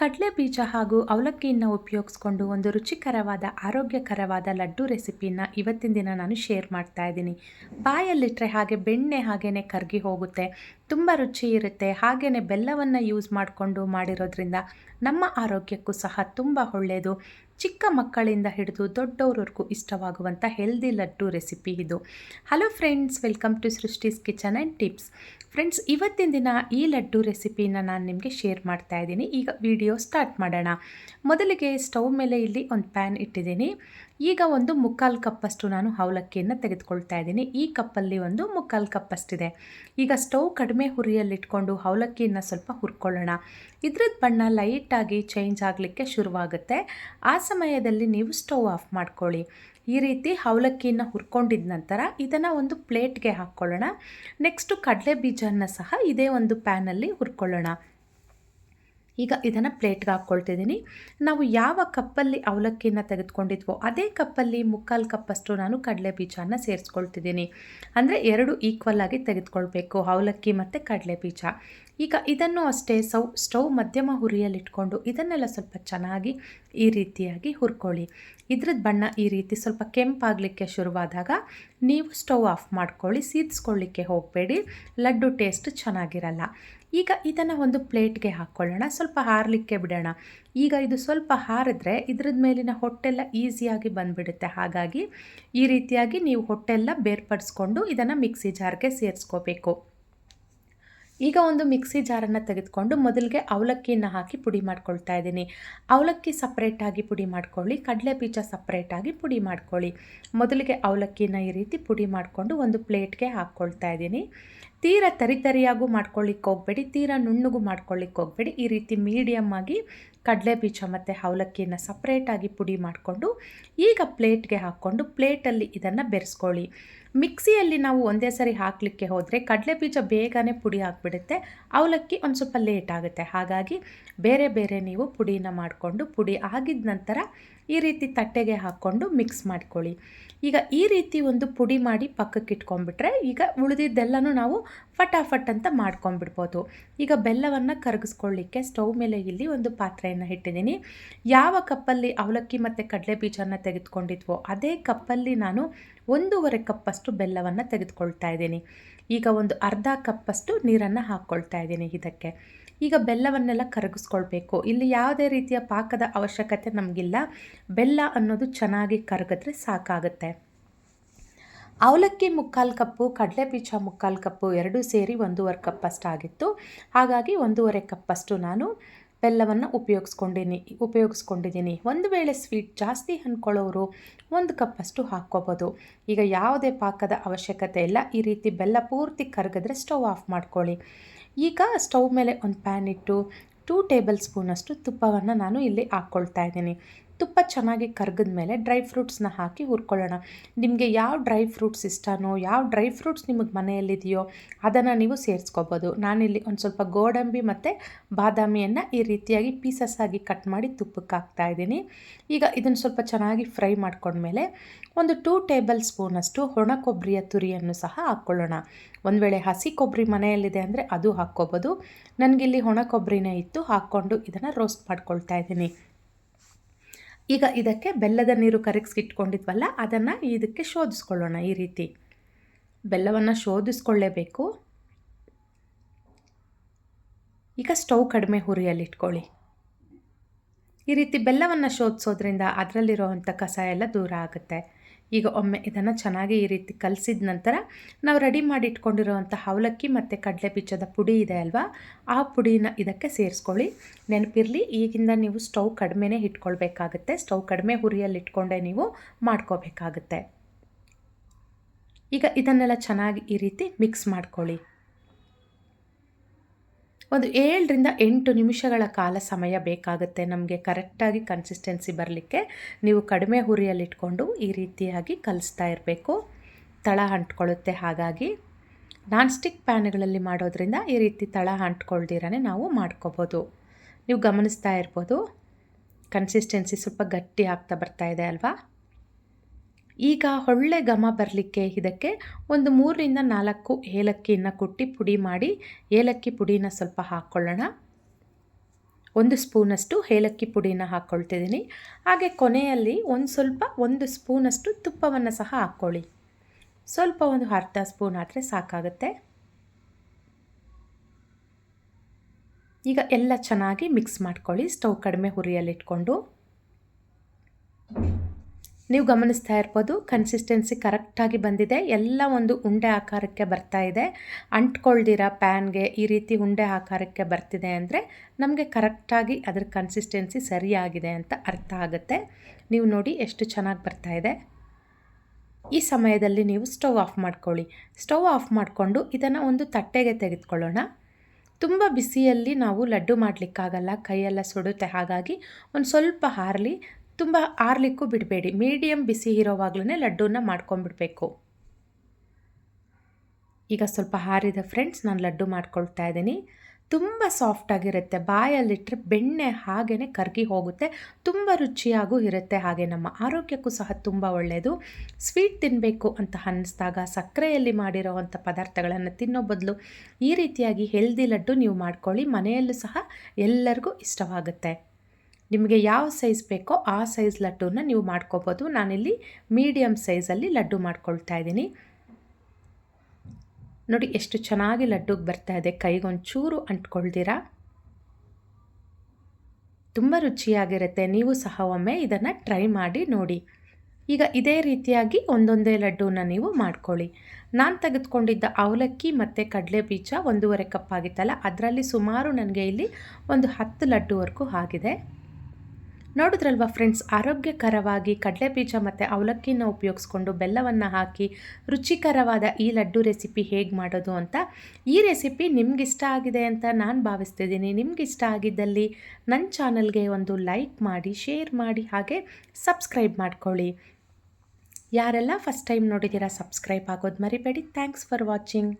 ಕಡಲೆ ಬೀಜ ಹಾಗೂ ಅವಲಕ್ಕಿಯನ್ನು ಉಪಯೋಗಿಸ್ಕೊಂಡು ಒಂದು ರುಚಿಕರವಾದ, ಆರೋಗ್ಯಕರವಾದ ಲಡ್ಡು ರೆಸಿಪಿನ ಇವತ್ತಿನ ದಿನ ನಾನು ಶೇರ್ ಮಾಡ್ತಾ ಇದ್ದೀನಿ. ಬಾಯಲ್ಲಿಟ್ಟರೆ ಹಾಗೆ ಬೆಣ್ಣೆ ಹಾಗೇ ಕರಗಿ ಹೋಗುತ್ತೆ. ತುಂಬ ರುಚಿ ಇರುತ್ತೆ. ಹಾಗೆಯೇ ಬೆಲ್ಲವನ್ನು ಯೂಸ್ ಮಾಡಿಕೊಂಡು ಮಾಡಿರೋದ್ರಿಂದ ನಮ್ಮ ಆರೋಗ್ಯಕ್ಕೂ ಸಹ ತುಂಬ ಒಳ್ಳೆಯದು ಚಿಕ್ಕ ಮಕ್ಕಳಿಂದ ಹಿಡಿದು ದೊಡ್ಡವ್ರವ್ರಿಗೂ ಇಷ್ಟವಾಗುವಂಥ ಹೆಲ್ದಿ ಲಡ್ಡು ರೆಸಿಪಿ ಇದು. Hello friends welcome to Srishti's kitchen and tips friends ಇವತ್ತಿನ ದಿನ ಈ ಲಡ್ಡು ರೆಸಿಪಿನ ನಾನು ನಿಮಗೆ ಶೇರ್ ಮಾಡ್ತಾ ಇದ್ದೀನಿ. ಈಗ ವಿಡಿಯೋ ಸ್ಟಾರ್ಟ್ ಮಾಡೋಣ. ಮೊದಲಿಗೆ ಸ್ಟವ್ ಮೇಲೆ ಇಲ್ಲಿ ಒಂದು ಪ್ಯಾನ್ ಇಟ್ಟಿದ್ದೀನಿ. ಈಗ ಒಂದು ಮುಕ್ಕಾಲು ಕಪ್ಪಷ್ಟು ನಾನು ಅವಲಕ್ಕಿಯನ್ನು ತೆಗೆದುಕೊಳ್ತಾ ಇದ್ದೀನಿ. ಈ ಕಪ್ಪಲ್ಲಿ ಒಂದು ಮುಕ್ಕಾಲು ಕಪ್ಪಷ್ಟಿದೆ ಈಗ ಸ್ಟವ್ ಕಡಿಮೆ ಹುರಿಯಲ್ಲಿಟ್ಕೊಂಡು ಅವಲಕ್ಕಿಯನ್ನು ಸ್ವಲ್ಪ ಹುರ್ಕೊಳ್ಳೋಣ. ಇದ್ರದ್ದು ಬಣ್ಣ ಲೈಟಾಗಿ ಚೇಂಜ್ ಆಗಲಿಕ್ಕೆ ಶುರುವಾಗುತ್ತೆ. ಆ ಸಮಯದಲ್ಲಿ ನೀವು ಸ್ಟವ್ ಆಫ್ ಮಾಡ್ಕೊಳ್ಳಿ. ಈ ರೀತಿ ಅವಲಕ್ಕಿಯನ್ನು ಹುರ್ಕೊಂಡಿದ ನಂತರ ಇದನ್ನು ಒಂದು ಪ್ಲೇಟ್ಗೆ ಹಾಕ್ಕೊಳ್ಳೋಣ ನೆಕ್ಸ್ಟು ಕಡಲೆ ಬೀಜನ ಸಹ ಇದೇ ಒಂದು ಪ್ಯಾನಲ್ಲಿ ಹುರ್ಕೊಳ್ಳೋಣ. ಈಗ ಇದನ್ನು ಪ್ಲೇಟ್ಗೆ ಹಾಕ್ಕೊಳ್ತಿದ್ದೀನಿ ನಾವು ಯಾವ ಕಪ್ಪಲ್ಲಿ ಅವಲಕ್ಕಿನ ತೆಗೆದುಕೊಂಡಿದ್ವೋ ಅದೇ ಕಪ್ಪಲ್ಲಿ ಮುಕ್ಕಾಲು ಕಪ್ಪಷ್ಟು ನಾನು ಕಡಲೆ ಬೀಜನ ಸೇರಿಸ್ಕೊಳ್ತಿದ್ದೀನಿ. ಅಂದರೆ ಎರಡು ಈಕ್ವಲ್ ಆಗಿ ತೆಗೆದುಕೊಳ್ಬೇಕು, ಅವಲಕ್ಕಿ ಮತ್ತು ಕಡಲೆ ಬೀಜ. ಈಗ ಇದನ್ನು ಅಷ್ಟೇ ಸೌ, ಸ್ಟವ್ ಮಧ್ಯಮ ಹುರಿಯಲ್ಲಿಟ್ಕೊಂಡು ಇದನ್ನೆಲ್ಲ ಸ್ವಲ್ಪ ಚೆನ್ನಾಗಿ ಈ ರೀತಿಯಾಗಿ ಹುರ್ಕೊಳ್ಳಿ. ಇದ್ರದ್ದು ಬಣ್ಣ ಈ ರೀತಿ ಸ್ವಲ್ಪ ಕೆಂಪಾಗಲಿಕ್ಕೆ ಶುರುವಾದಾಗ ನೀವು ಸ್ಟವ್ ಆಫ್ ಮಾಡ್ಕೊಳ್ಳಿ ಸೀದಿಸ್ಕೊಳ್ಳಿಕ್ಕೆ ಹೋಗಬೇಡಿ, ಲಡ್ಡು ಟೇಸ್ಟ್ ಚೆನ್ನಾಗಿರಲ್ಲ. ಈಗ ಇದನ್ನು ಒಂದು ಪ್ಲೇಟ್ಗೆ ಹಾಕ್ಕೊಳ್ಳೋಣ, ಸ್ವಲ್ಪ ಹಾರಲಿಕ್ಕೆ ಬಿಡೋಣ. ಈಗ ಇದು ಸ್ವಲ್ಪ ಹಾರಿದ್ರೆ ಇದ್ರದ್ದು ಮೇಲಿನ ಹೊಟ್ಟೆಲ್ಲ ಈಸಿಯಾಗಿ ಬಂದುಬಿಡುತ್ತೆ. ಹಾಗಾಗಿ ಈ ರೀತಿಯಾಗಿ ನೀವು ಹೊಟ್ಟೆಲ್ಲ ಬೇರ್ಪಡಿಸ್ಕೊಂಡು ಇದನ್ನು ಮಿಕ್ಸಿ ಜಾರ್ಗೆ ಸೇರಿಸ್ಕೋಬೇಕು. ಈಗ ಒಂದು ಮಿಕ್ಸಿ ಜಾರನ್ನು ತೆಗೆದುಕೊಂಡು ಮೊದಲಿಗೆ ಅವಲಕ್ಕಿಯನ್ನು ಹಾಕಿ ಪುಡಿ ಮಾಡ್ಕೊಳ್ತಾ ಇದ್ದೀನಿ. ಅವಲಕ್ಕಿ ಸಪ್ರೇಟಾಗಿ ಪುಡಿ ಮಾಡ್ಕೊಳ್ಳಿ ಕಡಲೆ ಬೀಜ ಸಪ್ರೇಟಾಗಿ ಪುಡಿ ಮಾಡ್ಕೊಳ್ಳಿ. ಮೊದಲಿಗೆ ಅವಲಕ್ಕಿನ ಈ ರೀತಿ ಪುಡಿ ಮಾಡಿಕೊಂಡು ಒಂದು ಪ್ಲೇಟ್ಗೆ ಹಾಕ್ಕೊಳ್ತಾ ಇದ್ದೀನಿ. ತೀರ ತರಿತರಿಯಾಗೂ ಮಾಡ್ಕೊಳ್ಳಿಕ್ಕೆ ಹೋಗಬೇಡಿ, ತೀರ ನುಣ್ಣಗೂ ಮಾಡ್ಕೊಳ್ಳಿಕ್ಕೆ ಹೋಗಬೇಡಿ. ಈ ರೀತಿ ಮೀಡಿಯಮ್ ಆಗಿ ಕಡಲೆ ಬೀಜ ಮತ್ತು ಅವಲಕ್ಕಿಯನ್ನು ಸಪ್ರೇಟಾಗಿ ಪುಡಿ ಮಾಡಿಕೊಂಡು ಈಗ ಪ್ಲೇಟ್ಗೆ ಹಾಕ್ಕೊಂಡು ಪ್ಲೇಟಲ್ಲಿ ಇದನ್ನು ಬೆರೆಸ್ಕೊಳ್ಳಿ. ಮಿಕ್ಸಿಯಲ್ಲಿ ನಾವು ಒಂದೇ ಸರಿ ಹಾಕಲಿಕ್ಕೆ ಹೋದರೆ ಕಡಲೆ ಬೀಜ ಬೇಗನೆ ಪುಡಿ ಆಗಿಬಿಡುತ್ತೆ. ಅವಲಕ್ಕಿ ಒಂದು ಸ್ವಲ್ಪ ಲೇಟ್ ಆಗುತ್ತೆ. ಹಾಗಾಗಿ ಬೇರೆ ಬೇರೆ ನೀವು ಪುಡಿನ ಮಾಡಿಕೊಂಡು ಪುಡಿ ಆಗಿದ ನಂತರ ಈ ರೀತಿ ತಟ್ಟೆಗೆ ಹಾಕ್ಕೊಂಡು ಮಿಕ್ಸ್ ಮಾಡ್ಕೊಳ್ಳಿ. ಈಗ ಈ ರೀತಿ ಒಂದು ಪುಡಿ ಮಾಡಿ ಪಕ್ಕಕ್ಕೆ ಇಟ್ಕೊಂಡ್ಬಿಟ್ರೆ ಈಗ ಉಳಿದಿದ್ದೆಲ್ಲನೂ ನಾವು ಫಟಾಫಟ್ ಅಂತ ಮಾಡ್ಕೊಂಡ್ಬಿಡ್ಬೋದು. ಈಗ ಬೆಲ್ಲವನ್ನು ಕರಗಿಸ್ಕೊಳ್ಳಿಕ್ಕೆ ಸ್ಟೌವ್ ಮೇಲೆ ಇಲ್ಲಿ ಒಂದು ಪಾತ್ರೆಯನ್ನು ಇಟ್ಟಿದ್ದೀನಿ. ಯಾವ ಕಪ್ಪಲ್ಲಿ ಅವಲಕ್ಕಿ ಮತ್ತು ಕಡಲೆ ಬೀಜನ ತೆಗೆದುಕೊಂಡಿದ್ವೋ ಅದೇ ಕಪ್ಪಲ್ಲಿ ನಾನು ಒಂದೂವರೆ ಕಪ್ಪಷ್ಟು ಬೆಲ್ಲವನ್ನು ತೆಗೆದುಕೊಳ್ತಾ ಇದ್ದೀನಿ. ಈಗ ಒಂದು ಅರ್ಧ ಕಪ್ಪಷ್ಟು ನೀರನ್ನು ಹಾಕ್ಕೊಳ್ತಾ ಇದ್ದೀನಿ ಇದಕ್ಕೆ. ಈಗ ಬೆಲ್ಲವನ್ನೆಲ್ಲ ಕರಗಿಸ್ಕೊಳ್ಬೇಕು. ಇಲ್ಲಿ ಯಾವುದೇ ರೀತಿಯ ಪಾಕದ ಅವಶ್ಯಕತೆ ನಮಗಿಲ್ಲ. ಬೆಲ್ಲ ಅನ್ನೋದು ಚೆನ್ನಾಗಿ ಕರಗಿದ್ರೆ ಸಾಕಾಗುತ್ತೆ. ಅವಲಕ್ಕಿ ಮುಕ್ಕಾಲು ಕಪ್ಪು ಕಡಲೆ ಬೀಜ ಮುಕ್ಕಾಲು ಕಪ್ಪು ಎರಡೂ ಸೇರಿ ಒಂದೂವರೆ ಕಪ್ಪಷ್ಟು ಆಗಿತ್ತು ಹಾಗಾಗಿ ಒಂದೂವರೆ ಕಪ್ಪಷ್ಟು ನಾನು ಬೆಲ್ಲವನ್ನು ಉಪಯೋಗಿಸ್ಕೊಂಡಿನಿ ಉಪಯೋಗಿಸ್ಕೊಂಡಿದ್ದೀನಿ ಒಂದು ವೇಳೆ ಸ್ವೀಟ್ ಜಾಸ್ತಿ ಅಂದ್ಕೊಳ್ಳೋರು ಒಂದು ಕಪ್ಪಷ್ಟು ಹಾಕ್ಕೋಬೋದು. ಈಗ ಯಾವುದೇ ಪಾಕದ ಅವಶ್ಯಕತೆ ಇಲ್ಲ. ಈ ರೀತಿ ಬೆಲ್ಲ ಪೂರ್ತಿ ಕರಗಿದ್ರೆ ಸ್ಟವ್ ಆಫ್ ಮಾಡ್ಕೊಳ್ಳಿ. ಈಗ ಸ್ಟವ್ ಮೇಲೆ ಒಂದು ಪ್ಯಾನ್ ಇಟ್ಟು, ಟೂ ಟೇಬಲ್ ಸ್ಪೂನಷ್ಟು ತುಪ್ಪವನ್ನು ನಾನು ಇಲ್ಲಿ ಹಾಕ್ಕೊಳ್ತಾ ಇದ್ದೀನಿ. ತುಪ್ಪ ಚೆನ್ನಾಗಿ ಕರ್ಗದ ಮೇಲೆ ಡ್ರೈ ಫ್ರೂಟ್ಸ್ನ ಹಾಕಿ ಹುರ್ಕೊಳ್ಳೋಣ. ನಿಮಗೆ ಯಾವ ಡ್ರೈ ಫ್ರೂಟ್ಸ್ ಇಷ್ಟನೋ, ಯಾವ ಡ್ರೈ ಫ್ರೂಟ್ಸ್ ನಿಮಗೆ ಮನೆಯಲ್ಲಿದೆಯೋ ಅದನ್ನು ನೀವು ಸೇರಿಸ್ಕೋಬೋದು. ನಾನಿಲ್ಲಿ ಒಂದು ಸ್ವಲ್ಪ ಗೋಡಂಬಿ ಮತ್ತು ಬಾದಾಮಿಯನ್ನು ಈ ರೀತಿಯಾಗಿ ಪೀಸಸ್ ಆಗಿ ಕಟ್ ಮಾಡಿ ತುಪ್ಪಕ್ಕೆ ಹಾಕ್ತಾ ಇದ್ದೀನಿ. ಈಗ ಇದನ್ನು ಸ್ವಲ್ಪ ಚೆನ್ನಾಗಿ ಫ್ರೈ ಮಾಡಿಕೊಂಡ್ಮೇಲೆ ಒಂದು ಟೂ ಟೇಬಲ್ ಸ್ಪೂನಷ್ಟು ಒಣ ಕೊಬ್ಬರಿಯ ತುರಿಯನ್ನು ಸಹ ಹಾಕ್ಕೊಳ್ಳೋಣ ಒಂದು ವೇಳೆ ಹಸಿ ಕೊಬ್ಬರಿ ಮನೆಯಲ್ಲಿದೆ ಅಂದರೆ ಅದು ಹಾಕ್ಕೋಬೋದು. ನನಗಿಲ್ಲಿ ಒಣ ಕೊಬ್ಬರಿನೇ ಇತ್ತು, ಹಾಕ್ಕೊಂಡು ಇದನ್ನು ರೋಸ್ಟ್ ಮಾಡ್ಕೊಳ್ತಾ ಇದ್ದೀನಿ. ಈಗ ಇದಕ್ಕೆ ಬೆಲ್ಲದ ನೀರು ಕರಗಿಸ್ಕಿಟ್ಕೊಂಡಿದ್ವಲ್ಲ ಅದನ್ನು ಇದಕ್ಕೆ ಶೋಧಿಸ್ಕೊಳ್ಳೋಣ ಈ ರೀತಿ. ಬೆಲ್ಲವನ್ನು ಶೋಧಿಸ್ಕೊಳ್ಳೇಬೇಕು. ಈಗ ಸ್ಟವ್ ಕಡಿಮೆ ಹುರಿಯಲ್ಲಿಟ್ಕೊಳ್ಳಿ ಈ ರೀತಿ ಬೆಲ್ಲವನ್ನು ಶೋಧಿಸೋದ್ರಿಂದ ಅದರಲ್ಲಿರೋವಂಥ ಕಸ ಎಲ್ಲ ದೂರ ಆಗುತ್ತೆ. ಈಗ ಒಮ್ಮೆ ಇದನ್ನು ಚೆನ್ನಾಗಿ ಈ ರೀತಿ ಕಲಸಿದ ನಂತರ ನಾವು ರೆಡಿ ಮಾಡಿ ಇಟ್ಕೊಂಡಿರುವಂಥ ಅವಲಕ್ಕಿ ಮತ್ತು ಕಡಲೆ ಬೀಜದ ಪುಡಿ ಇದೆ ಅಲ್ವಾ? ಆ ಪುಡಿನ ಇದಕ್ಕೆ ಸೇರಿಸ್ಕೊಳ್ಳಿ. ನೆನಪಿರಲಿ, ಈಗಿಂದ ನೀವು ಸ್ಟವ್ ಕಡಿಮೆನೇ ಇಟ್ಕೊಳ್ಬೇಕಾಗುತ್ತೆ. ಸ್ಟವ್ ಕಡಿಮೆ ಹುರಿಯಲ್ಲಿಟ್ಕೊಂಡೇ ನೀವು ಮಾಡ್ಕೋಬೇಕಾಗುತ್ತೆ. ಈಗ ಇದನ್ನೆಲ್ಲ ಚೆನ್ನಾಗಿ ಈ ರೀತಿ ಮಿಕ್ಸ್ ಮಾಡ್ಕೊಳ್ಳಿ. ಒಂದು ಏಳರಿಂದ ಎಂಟು ನಿಮಿಷಗಳ ಕಾಲ ಸಮಯ ಬೇಕಾಗುತ್ತೆ ನಮಗೆ ಕರೆಕ್ಟಾಗಿ ಕನ್ಸಿಸ್ಟೆನ್ಸಿ ಬರಲಿಕ್ಕೆ. ನೀವು ಕಡಿಮೆ ಹುರಿಯಲ್ಲಿಟ್ಕೊಂಡು ಈ ರೀತಿಯಾಗಿ ಕಲಿಸ್ತಾ ಇರಬೇಕು. ತಳ ಅಂಟ್ಕೊಳ್ಳುತ್ತೆ ಹಾಗಾಗಿ. ನಾನ್ ಸ್ಟಿಕ್ ಪ್ಯಾನ್ಗಳಲ್ಲಿ ಮಾಡೋದ್ರಿಂದ ಈ ರೀತಿ ತಳ ಅಂಟ್ಕೊಳ್ದಿರೇ ನಾವು ಮಾಡ್ಕೋಬೋದು. ನೀವು ಗಮನಿಸ್ತಾ ಇರ್ಬೋದು. ಕನ್ಸಿಸ್ಟೆನ್ಸಿ ಸ್ವಲ್ಪ ಗಟ್ಟಿ ಆಗ್ತಾ ಬರ್ತಾ ಇದೆ ಅಲ್ವಾ? ಈಗ ಒಳ್ಳೆ ಘಮ ಬರಲಿಕ್ಕೆ ಇದಕ್ಕೆ ಒಂದು ಮೂರರಿಂದ ನಾಲ್ಕು ಏಲಕ್ಕಿಯನ್ನು ಕುಟ್ಟಿ ಪುಡಿ ಮಾಡಿ ಏಲಕ್ಕಿ ಪುಡಿನ ಸ್ವಲ್ಪ ಹಾಕ್ಕೊಳ್ಳೋಣ. ಒಂದು ಸ್ಪೂನಷ್ಟು ಏಲಕ್ಕಿ ಪುಡಿನ ಹಾಕ್ಕೊಳ್ತಿದ್ದೀನಿ. ಹಾಗೆ ಕೊನೆಯಲ್ಲಿ ಒಂದು ಸ್ವಲ್ಪ ಒಂದು ಸ್ಪೂನಷ್ಟು ತುಪ್ಪವನ್ನು ಸಹ ಹಾಕ್ಕೊಳ್ಳಿ. ಸ್ವಲ್ಪ ಒಂದು ಅರ್ಧ ಸ್ಪೂನ್ ಆದರೆ ಸಾಕಾಗುತ್ತೆ. ಈಗ ಎಲ್ಲ ಚೆನ್ನಾಗಿ ಮಿಕ್ಸ್ ಮಾಡ್ಕೊಳ್ಳಿ. ಸ್ಟವ್ ಕಡಿಮೆ ಹುರಿಯಲ್ಲಿಟ್ಕೊಂಡು. ನೀವು ಗಮನಿಸ್ತಾ ಇರ್ಬೋದು ಕನ್ಸಿಸ್ಟೆನ್ಸಿ ಕರೆಕ್ಟಾಗಿ ಬಂದಿದೆ. ಎಲ್ಲ ಒಂದು ಉಂಡೆ ಆಕಾರಕ್ಕೆ ಬರ್ತಾ ಇದೆ. ಅಂಟ್ಕೊಳ್ದಿರ ಪ್ಯಾನ್ಗೆ ಈ ರೀತಿ ಉಂಡೆ ಆಕಾರಕ್ಕೆ ಬರ್ತಿದೆ ಅಂದರೆ ನಮಗೆ ಕರೆಕ್ಟಾಗಿ ಅದರ ಕನ್ಸಿಸ್ಟೆನ್ಸಿ ಸರಿಯಾಗಿದೆ ಅಂತ ಅರ್ಥ ಆಗುತ್ತೆ. ನೀವು ನೋಡಿ ಎಷ್ಟು ಚೆನ್ನಾಗಿ ಬರ್ತಾ ಇದೆ. ಈ ಸಮಯದಲ್ಲಿ ನೀವು ಸ್ಟವ್ ಆಫ್ ಮಾಡ್ಕೊಳ್ಳಿ. ಸ್ಟವ್ ಆಫ್ ಮಾಡಿಕೊಂಡು ಇದನ್ನು ಒಂದು ತಟ್ಟೆಗೆ ತೆಗೆದುಕೊಳ್ಳೋಣ. ತುಂಬ ಬಿಸಿಯಲ್ಲಿ ನಾವು ಲಡ್ಡು ಮಾಡಲಿಕ್ಕಾಗಲ್ಲ, ಕೈಯೆಲ್ಲ ಸುಡುತ್ತೆ. ಹಾಗಾಗಿ ಒಂದು ಸ್ವಲ್ಪ ಹಾರಲಿ ತುಂಬ ಆರ್ಲಿಕ್ಕೂ ಬಿಡಬೇಡಿ. ಮೀಡಿಯಮ್ ಬಿಸಿ ಇರೋವಾಗ್ಲೇ ಲಡ್ಡೂನ ಮಾಡ್ಕೊಂಡ್ಬಿಡ್ಬೇಕು. ಈಗ ಸ್ವಲ್ಪ ಹಾರಿದ ಫ್ರೆಂಡ್ಸ್, ನಾನು ಲಡ್ಡು ಮಾಡ್ಕೊಳ್ತಾ ಇದ್ದೀನಿ. ತುಂಬ ಸಾಫ್ಟಾಗಿರುತ್ತೆ ಬಾಯಲ್ಲಿಟ್ಟರೆ ಬೆಣ್ಣೆ ಹಾಗೇ ಕರಗಿ ಹೋಗುತ್ತೆ. ತುಂಬ ರುಚಿಯಾಗೂ ಇರುತ್ತೆ ಹಾಗೆ ನಮ್ಮ ಆರೋಗ್ಯಕ್ಕೂ ಸಹ ತುಂಬ ಒಳ್ಳೆಯದು ಸ್ವೀಟ್ ತಿನ್ನಬೇಕು ಅಂತ ಅನ್ನಿಸ್ದಾಗ, ಸಕ್ಕರೆಯಲ್ಲಿ ಮಾಡಿರೋವಂಥ ಪದಾರ್ಥಗಳನ್ನು ತಿನ್ನೋ ಬದಲು ಈ ರೀತಿಯಾಗಿ ಹೆಲ್ದಿ ಲಡ್ಡು ನೀವು ಮಾಡ್ಕೊಳ್ಳಿ. ಮನೆಯಲ್ಲೂ ಸಹ ಎಲ್ಲರಿಗೂ ಇಷ್ಟವಾಗುತ್ತೆ. ನಿಮಗೆ ಯಾವ ಸೈಜ್ ಬೇಕೋ ಆ ಸೈಜ್ ಲಡ್ಡೂನ ನೀವು ಮಾಡ್ಕೋಬೋದು. ನಾನಿಲ್ಲಿ ಮೀಡಿಯಮ್ ಸೈಜಲ್ಲಿ ಲಡ್ಡು ಮಾಡ್ಕೊಳ್ತಾ ಇದ್ದೀನಿ. ನೋಡಿ ಎಷ್ಟು ಚೆನ್ನಾಗಿ ಲಡ್ಡುಗೆ ಬರ್ತಾ ಇದೆ. ಕೈಗೊಂಚೂರು ಅಂಟ್ಕೊಳ್ದಿರಾ ತುಂಬ ರುಚಿಯಾಗಿರುತ್ತೆ. ನೀವು ಸಹ ಒಮ್ಮೆ ಇದನ್ನು ಟ್ರೈ ಮಾಡಿ ನೋಡಿ. ಈಗ ಇದೇ ರೀತಿಯಾಗಿ ಒಂದೊಂದೇ ಲಡ್ಡೂನ ನೀವು ಮಾಡ್ಕೊಳ್ಳಿ. ನಾನು ತೆಗೆದುಕೊಂಡಿದ್ದ ಅವಲಕ್ಕಿ ಮತ್ತು ಕಡಲೆ ಬೀಜ ಒಂದೂವರೆ ಕಪ್ ಆಗಿತ್ತಲ್ಲ, ಅದರಲ್ಲಿ ಸುಮಾರು ನನಗೆ ಇಲ್ಲಿ ಒಂದು ಹತ್ತು ಲಡ್ಡುವರೆಗೂ ಆಗಿದೆ. ನೋಡಿದ್ರಲ್ವ ಫ್ರೆಂಡ್ಸ್, ಆರೋಗ್ಯಕರವಾಗಿ ಕಡಲೆಬೀಜ ಮತ್ತು ಅವಲಕ್ಕಿನ ಉಪಯೋಗಿಸ್ಕೊಂಡು ಬೆಲ್ಲವನ್ನು ಹಾಕಿ ರುಚಿಕರವಾದ ಈ ಲಡ್ಡು ರೆಸಿಪಿ ಹೇಗೆ ಮಾಡೋದು ಅಂತ ಈ ರೆಸಿಪಿ ನಿಮಗಿಷ್ಟ ಆಗಿದೆ ಅಂತ ನಾನು ಭಾವಿಸ್ತಿದ್ದೀನಿ. ನಿಮ್ಗಿಷ್ಟ ಆಗಿದ್ದಲ್ಲಿ ನನ್ನ ಚಾನಲ್ಗೆ ಒಂದು ಲೈಕ್ ಮಾಡಿ, ಶೇರ್ ಮಾಡಿ ಹಾಗೆ ಸಬ್ಸ್ಕ್ರೈಬ್ ಮಾಡ್ಕೊಳ್ಳಿ. ಯಾರೆಲ್ಲ ಫಸ್ಟ್ ಟೈಮ್ ನೋಡಿದ್ದೀರಾ ಸಬ್ಸ್ಕ್ರೈಬ್ ಆಗೋದು ಮರಿಬೇಡಿ. Thanks for watching.